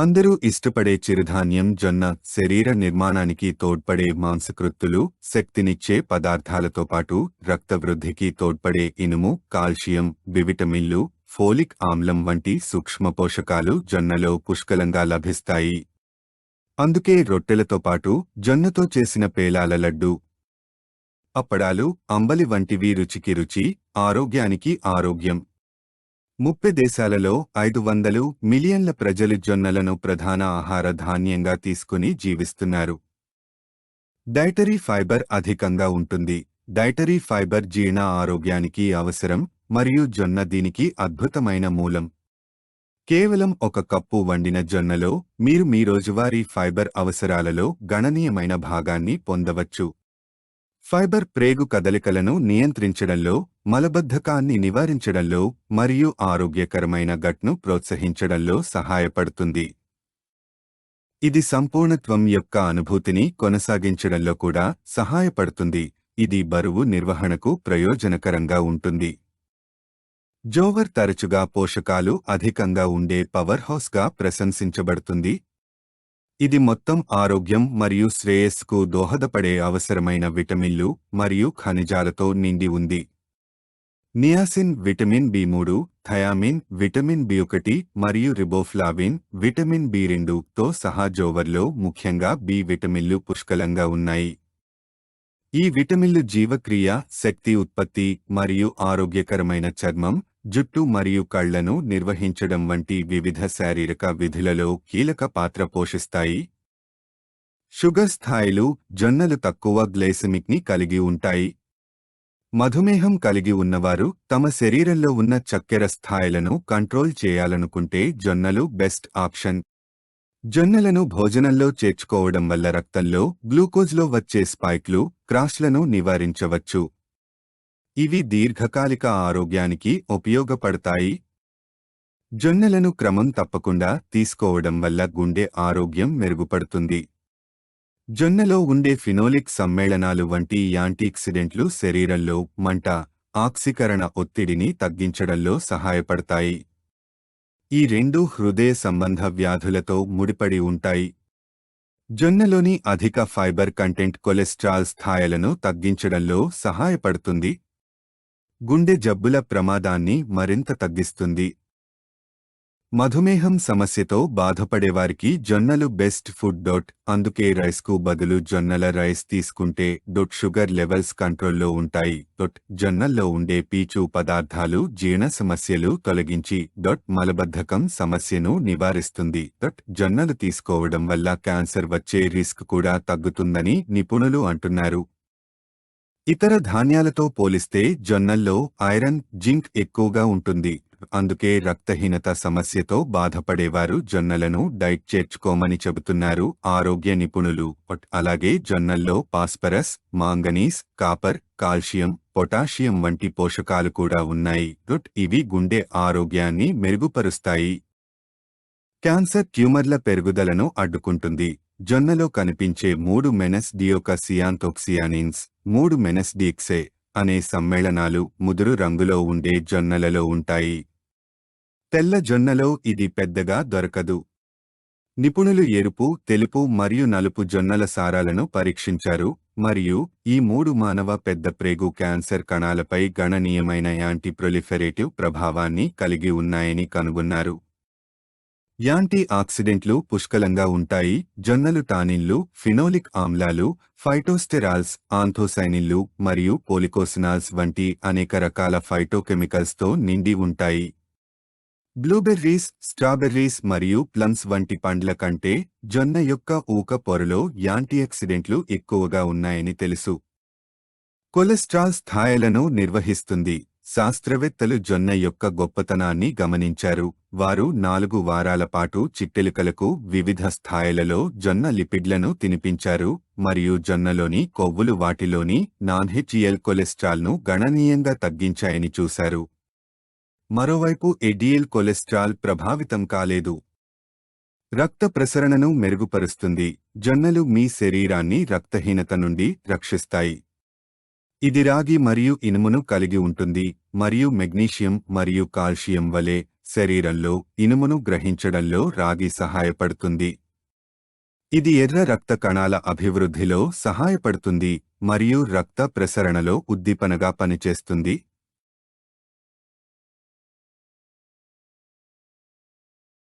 అందరూ ఇష్టపడే చిరుధాన్యం జొన్న శరీర నిర్మాణానికి తోడ్పడే మాంసకృత్తులు శక్తినిచ్చే పదార్థాలతో పాటు రక్త వృద్ధికి తోడ్పడే ఇనుము కాల్షియం బివిటమిన్లు ఫోలిక్ ఆమ్లం వంటి సూక్ష్మ పోషకాలు జొన్నలో పుష్కలంగా లభిస్తాయి. అందుకే రొట్టెలతో పాటు జొన్నతో చేసిన పేలాల లడ్డు అప్పడాలు అంబలి వంటివి రుచికి రుచి ఆరోగ్యానికి ఆరోగ్యం. ముప్పై దేశాలలో ఐదు వందలు మిలియన్ల ప్రజలు జొన్నలను ప్రధాన ఆహార ధాన్యంగా తీసుకుని జీవిస్తున్నారు. డైటరీ ఫైబర్ అధికంగా ఉంటుంది. డైటరీ ఫైబర్ జీర్ణ ఆరోగ్యానికి అవసరం మరియు జొన్న దీనికి అద్భుతమైన మూలం. కేవలం ఒక కప్పు వండిన జొన్నలో మీరు మీ రోజువారీ ఫైబర్ అవసరాలలో గణనీయమైన భాగాన్ని పొందవచ్చు. ఫైబర్ ప్రేగు కదలికలను నియంత్రించడంలో మలబద్ధకాన్ని నివారించడంలో మరియు ఆరోగ్యకరమైన గట్ను ప్రోత్సహించడంలో సహాయపడుతుంది. ఇది సంపూర్ణత్వం యొక్క అనుభూతిని కొనసాగించడంలో కూడా సహాయపడుతుంది. ఇది బరువు నిర్వహణకు ప్రయోజనకరంగా ఉంటుంది. జోవర్ తరచుగా పోషకాలు అధికంగా ఉండే పవర్ హౌస్గా ప్రశంసించబడుతుంది. ఇది మొత్తం ఆరోగ్యం మరియు శ్రేయస్సుకు దోహదపడే అవసరమైన విటమిన్లు మరియు ఖనిజాలతో నిండి ఉంది. నియాసిన్ విటమిన్ బి మూడు థయామిన్ విటమిన్ బి ఒకటి మరియు రిబోఫ్లావిన్ విటమిన్ బి రెండు తో సహా జోవర్లో ముఖ్యంగా బి విటమిన్లు పుష్కలంగా ఉన్నాయి. ఈ విటమిన్లు జీవక్రియ శక్తి ఉత్పత్తి మరియు ఆరోగ్యకరమైన చర్మం జుట్టు మరియు కళ్ళను నిర్వహించడం వంటి వివిధ శారీరక విధులలో కీలక పాత్ర పోషిస్తాయి. షుగర్ స్థాయిలు జొన్నలు తక్కువ గ్లైసెమిక్ని కలిగి ఉంటాయి. మధుమేహం కలిగి ఉన్నవారు తమ శరీరంలో ఉన్న చక్కెర స్థాయిలను కంట్రోల్ చేయాలనుకుంటే జొన్నలు బెస్ట్ ఆప్షన్. జొన్నలను భోజనంలో చేర్చుకోవడం వల్ల రక్తంలో గ్లూకోజ్లో వచ్చే స్పైక్లు క్రాష్లను నివారించవచ్చు. ఇవి దీర్ఘకాలిక ఆరోగ్యానికి ఉపయోగపడతాయి. జొన్నలను క్రమం తప్పకుండా తీసుకోవడం వల్ల గుండె ఆరోగ్యం మెరుగుపడుతుంది. జొన్నలో ఉండే ఫినోలిక్ సమ్మేళనాలు వంటి యాంటీఆక్సిడెంట్లు శరీరంలో మంట ఆక్సీకరణ ఒత్తిడిని తగ్గించడంలో సహాయపడతాయి. ఈ రెండు హృదయ సంబంధ వ్యాధులతో ముడిపడి ఉంటాయి. జొన్నలోని అధిక ఫైబర్ కంటెంట్ కొలెస్ట్రాల్ స్థాయిలను తగ్గించడంలో సహాయపడుతుంది. గుండె జబ్బుల ప్రమాదాన్ని మరింత తగ్గిస్తుంది. మధుమేహం సమస్యతో బాధపడేవారికి జొన్నలు బెస్ట్ ఫుడ్ డొట్ అందుకే రైస్కు బదులు జొన్నల రైస్ తీసుకుంటే డొట్ షుగర్ లెవెల్స్ కంట్రోల్లో ఉంటాయి. డొట్ జొన్నల్లో ఉండే పీచు పదార్థాలు జీర్ణ సమస్యలు తొలగించి డొట్ మలబద్ధకం సమస్యను నివారిస్తుంది. డొట్ జొన్నలు తీసుకోవడం వల్ల క్యాన్సర్ వచ్చే రిస్క్ కూడా తగ్గుతుందని నిపుణులు అంటున్నారు. ఇతర ధాన్యాలతో పోలిస్తే జొన్నల్లో ఐరన్ జింక్ ఎక్కువగా ఉంటుంది. అందుకే రక్తహీనత సమస్యతో బాధపడేవారు జొన్నలను డైట్ చేర్చుకోమని చెబుతున్నారు ఆరోగ్య నిపుణులు. అలాగే జొన్నల్లో phosphorus manganese copper calcium potassium వంటి పోషకాలు కూడా ఉన్నాయి. డొట్ ఇవి గుండె ఆరోగ్యాన్ని మెరుగుపరుస్తాయి. క్యాన్సర్ ట్యూమర్ల పెరుగుదలను అడ్డుకుంటుంది. జొన్నలో కనిపించే మూడు మెనస్ డియోకసియాంతోక్సియానిన్స్ మూడు మెనస్ డీక్సే అనే సమ్మేళనాలు ముదురు రంగులో ఉండే జొన్నలలో ఉంటాయి. తెల్ల జొన్నలో ఇది పెద్దగా దొరకదు. నిపుణులు ఎరుపు తెలుపు మరియు నలుపు జొన్నల సారాలను పరీక్షించారు మరియు ఈ మూడు మానవ పెద్ద ప్రేగు క్యాన్సర్ కణాలపై గణనీయమైన యాంటీ ప్రొలిఫెరేటివ్ ప్రభావాన్ని కలిగి ఉన్నాయని కనుగొన్నారు. యాంటీ ఆక్సిడెంట్లు పుష్కలంగా ఉంటాయి. జొన్నలు టానిన్లు ఫినోలిక్ ఆమ్లాలు ఫైటోస్టెరాల్స్ ఆంథోసైనిన్లు మరియు పోలికోసినాల్స్ వంటి అనేక రకాల ఫైటోకెమికల్స్తో నిండి ఉంటాయి. బ్లూబెర్రీస్ స్ట్రాబెర్రీస్ మరియు ప్లమ్స్ వంటి పండ్ల కంటే జొన్న యొక్క ఊక పొరలో యాంటీఆక్సిడెంట్లు ఎక్కువగా ఉన్నాయని తెలుసు. కొలెస్ట్రాల్ స్థాయిలను నిర్వహిస్తుంది. శాస్త్రవేత్తలు జొన్న యొక్క గొప్పతనాన్ని గమనించారు. వారు నాలుగు వారాల పాటు చిట్టెలుకలకు వివిధ స్థాయిలలో జొన్న లిపిడ్లను తినిపించారు. మరియు జొన్నలోని కొవ్వులు వాటిలోని నాన్హెచ్ఈఎల్ కొలెస్ట్రాల్ను గణనీయంగా తగ్గించాయని చూశారు. మరోవైపు ఎడిఎల్ కొలెస్ట్రాల్ ప్రభావితం కాలేదు. రక్త ప్రసరణను మెరుగుపరుస్తుంది. జొన్నలు మీ శరీరాన్ని రక్తహీనత నుండి రక్షిస్తాయి. ఇది రాగి మరియు ఇనుమును కలిగి ఉంటుంది మరియు మెగ్నీషియం మరియు కాల్షియం వలె శరీరంలో ఇనుమును గ్రహించడంలో రాగి సహాయపడుతుంది. ఇది ఎర్ర రక్త కణాల అభివృద్ధిలో సహాయపడుతుంది మరియు రక్త ప్రసరణలో ఉద్దీపనగా పనిచేస్తుంది.